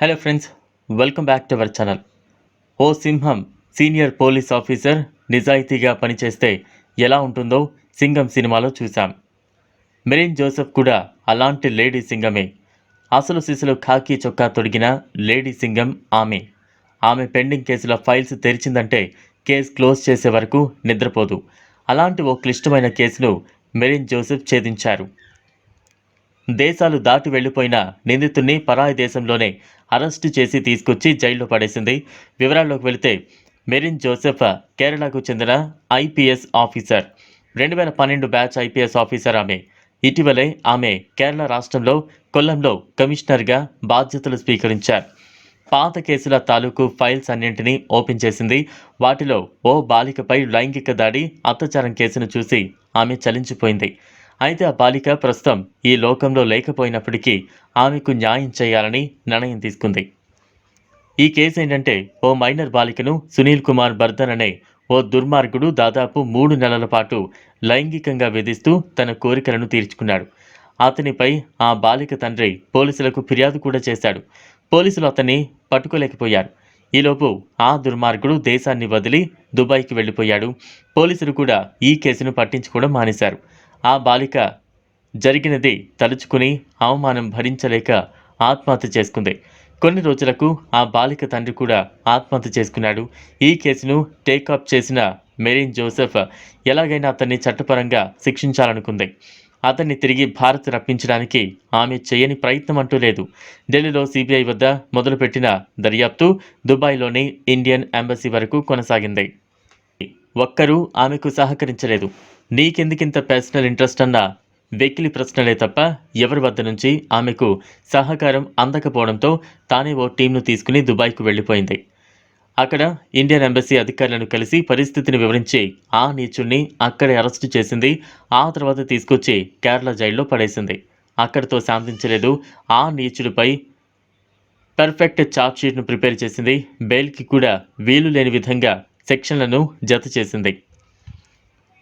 Hello friends welcome back to our channel ఓ సింహం senior police officer నిజాయితీగా పనిచేస్తే ఎలా ఉంటుందో సింగం సినిమాలో చూశాం. మెరిన్ జోసెఫ్ కూడా అలాంటి లేడీ సింగమే. అసలు సిసలు ఖాకీ చొక్కా తొడిగిన లేడీ సింగం ఆమె. ఆమె పెండింగ్ కేసుల ఫైల్స్ తెరిచిందంటే కేసు క్లోజ్ చేసే వరకు నిద్రపోదు. అలాంటి ఓ క్లిష్టమైన కేసును మెరిన్ జోసెఫ్ ఛేదించారు. దేశాలు దాటి వెళ్ళిపోయిన నిందితుడిని పరాయి దేశంలోనే అరెస్టు చేసి తీసుకొచ్చి జైల్లో పడేసింది. వివరాల్లోకి వెళితే మెరిన్ జోసెఫ్ కేరళకు చెందిన ఐపీఎస్ ఆఫీసర్. రెండు వేల పన్నెండు బ్యాచ్ ఐపీఎస్ ఆఫీసర్ ఆమె. ఇటీవలే ఆమె కేరళ రాష్ట్రంలో కొల్లంలో కమిషనర్గా బాధ్యతలు స్వీకరించారు. పాత కేసుల తాలూకు ఫైల్స్ అన్నింటినీ ఓపెన్ చేసింది. వాటిలో ఓ బాలికపై లైంగిక దాడి అత్యాచారం కేసును చూసి ఆమె చలించిపోయింది. అయితే ఆ బాలిక ప్రస్తుతం ఈ లోకంలో లేకపోయినప్పటికీ ఆమెకు న్యాయం చేయాలని నిర్ణయం తీసుకుంది. ఈ కేసు ఏంటంటే ఓ మైనర్ బాలికను సునీల్ కుమార్ బర్ధన్ అనే ఓ దుర్మార్గుడు దాదాపు మూడు నెలల పాటు లైంగికంగా వేధిస్తూ తన కోరికలను తీర్చుకున్నాడు. అతనిపై ఆ బాలిక తండ్రి పోలీసులకు ఫిర్యాదు కూడా చేశాడు. పోలీసులు అతన్ని పట్టుకోలేకపోయారు. ఈలోపు ఆ దుర్మార్గుడు దేశాన్ని వదిలి దుబాయ్కి వెళ్ళిపోయాడు. పోలీసులు కూడా ఈ కేసును పట్టించుకోవడం మానేశారు. ఆ బాలిక జరిగినది తలుచుకుని అవమానం భరించలేక ఆత్మహత్య చేసుకుంది. కొన్ని రోజులకు ఆ బాలిక తండ్రి కూడా ఆత్మహత్య చేసుకున్నాడు. ఈ కేసును టేకప్ చేసిన మెరీన్ జోసెఫ్ ఎలాగైనా అతన్ని చట్టపరంగా శిక్షించాలనుకుంది. అతన్ని తిరిగి భారత్ రప్పించడానికి ఆమె చేయని ప్రయత్నం అంటూ లేదు. ఢిల్లీలో సిబిఐ వద్ద మొదలుపెట్టిన దర్యాప్తు దుబాయ్లోని ఇండియన్ ఎంబసీ వరకు కొనసాగింది. ఒక్కరూ ఆమెకు సహకరించలేదు. నీకెందుకింత పర్సనల్ ఇంట్రెస్ట్ అన్న? వెకిలి ప్రశ్నలే తప్ప ఎవరి వద్ద నుంచి ఆమెకు సహకారం అందకపోవడంతో తానే ఓ టీంను తీసుకుని దుబాయ్కు వెళ్ళిపోయింది. అక్కడ ఇండియన్ ఎంబసీ అధికారులను కలిసి పరిస్థితిని వివరించి ఆ నీచుల్ని అక్కడే అరెస్టు చేసింది. ఆ తర్వాత తీసుకొచ్చి కేరళ జైల్లో పడేసింది. అక్కడితో శాంతించలేదు ఆ నీచుడిపై పర్ఫెక్ట్ ఛార్జ్ షీట్ను ప్రిపేర్ చేసింది. బెయిల్కి కూడా వీలు లేని విధంగా సెక్షన్లను జత చేసింది.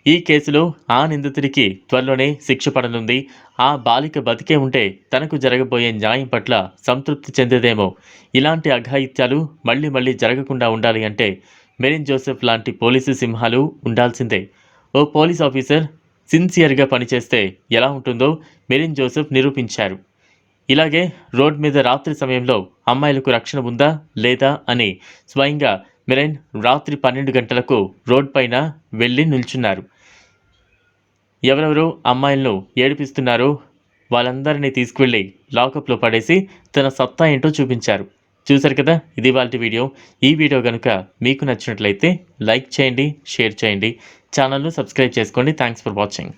ఈ కేసులో ఆ నిందితుడికి త్వరలోనే శిక్ష పడనుంది. ఆ బాలిక బతికే ఉంటే తనకు జరగబోయే న్యాయం పట్ల సంతృప్తి చెందేదేమో. ఇలాంటి అఘాయిత్యాలు మళ్ళీ మళ్ళీ జరగకుండా ఉండాలి అంటే మెరిన్ జోసెఫ్ లాంటి పోలీసు సింహాలు ఉండాల్సిందే. ఓ పోలీస్ ఆఫీసర్ సిన్సియర్గా పనిచేస్తే ఎలా ఉంటుందో మెరిన్ జోసెఫ్ నిరూపించారు. ఇలాగే రోడ్ మీద రాత్రి సమయంలో అమ్మాయిలకు రక్షణ ఉందా లేదా అని స్వయంగా మెరైన్ రాత్రి పన్నెండు గంటలకు రోడ్ పైన వెళ్ళి నిల్చున్నారు. ఎవరెవరు అమ్మాయిలను ఏడిపిస్తున్నారో వాళ్ళందరినీ తీసుకువెళ్ళి లాకప్లో పడేసి తన సత్తా ఏంటో చూపించారు. చూశారు కదా? ఇది వాళ్ళ వీడియో. ఈ వీడియో కనుక మీకు నచ్చినట్లయితే లైక్ చేయండి షేర్ చేయండి. ఛానల్ను సబ్స్క్రైబ్ చేసుకోండి. Thanks for watching.